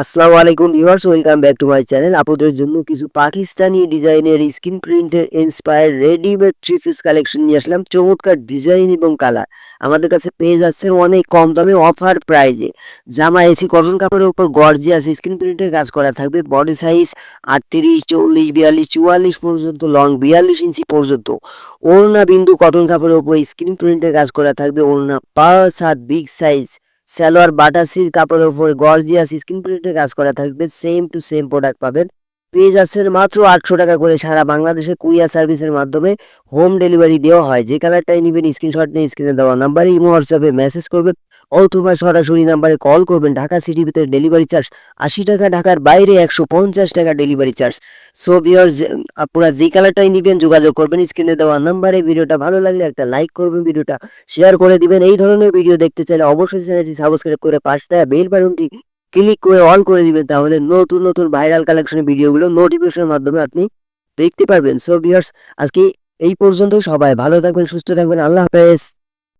আসসালামু আলাইকুম viewers, welcome back to my channel. আপনাদের জন্য কিছু পাকিস্তানি ডিজাইনের স্ক্রিন প্রিন্টের inspire readymade three piece collection নিয়ে আসলাম। চমৎকার ডিজাইন এবং কালার আমাদের কাছে পেয়ে যাচ্ছেন অনেক কম দামে অফার প্রাইজে জামা, এসি কটন কাপড়ের উপর গর্জিয়াস স্ক্রিন প্রিন্টের কাজ করা থাকবে। বডি সাইজ আটত্রিশ, চল্লিশ, বিয়াল্লিশ, চুয়াল্লিশ পর্যন্ত লং বিয়াল্লিশ ইঞ্চি পর্যন্ত। ওড়না বিন্দু কটন কাপড়ের উপর স্ক্রিন প্রিন্টের কাজ করা থাকবে। ওড়না পাঁচ হাত বিগ সাইজ সালোয়ার বাটাসির কাপড়ের উপর গর্জিয়াস স্ক্রিন প্রিন্টের কাজ করা থাকবে। সেম টু সেম প্রোডাক্ট পাবেন। পেয়ে যাচ্ছেন মাত্র আটশো টাকা করে সারা বাংলাদেশে কুরিয়ার সার্ভিসের মাধ্যমে হোম ডেলিভারি দেওয়া হয়। যে কালারটাই নেবেন, স্ক্রিনশট নিয়ে স্ক্রিনে দেওয়া নাম্বারে, ইমো, হোয়াটসঅ্যাপে মেসেজ করবেন অথবা সরাসরি নাম্বারে কল করবেন। ঢাকা সিটির ভিতরে ডেলিভারি চার্জ আশি টাকা, ঢাকার বাইরে একশো পঞ্চাশ টাকা ডেলিভারি চার্জ সো ভিওর আপনারা যে কালারটাই নেবেন যোগাযোগ করবেন স্ক্রিনে দেওয়া নাম্বারে। ভিডিওটা ভালো লাগলে একটা লাইক করবেন, ভিডিওটা শেয়ার করে দিবেন। এই ধরনের ভিডিও দেখতে চাইলে অবশ্যই চ্যানেলটি সাবস্ক্রাইব করে পাশে থাকা বেল বাটনটি ক্লিক করে অল করে দিবেন, তাহলে নতুন নতুন ভাইরাল কালেকশনের ভিডিওগুলো নোটিফিকেশনের মাধ্যমে আপনি দেখতে পারবেন। সো ভিউয়ার্স আজকে এই পর্যন্ত সবাই ভালো থাকবেন, সুস্থ থাকবেন। আল্লাহ হাফেজ।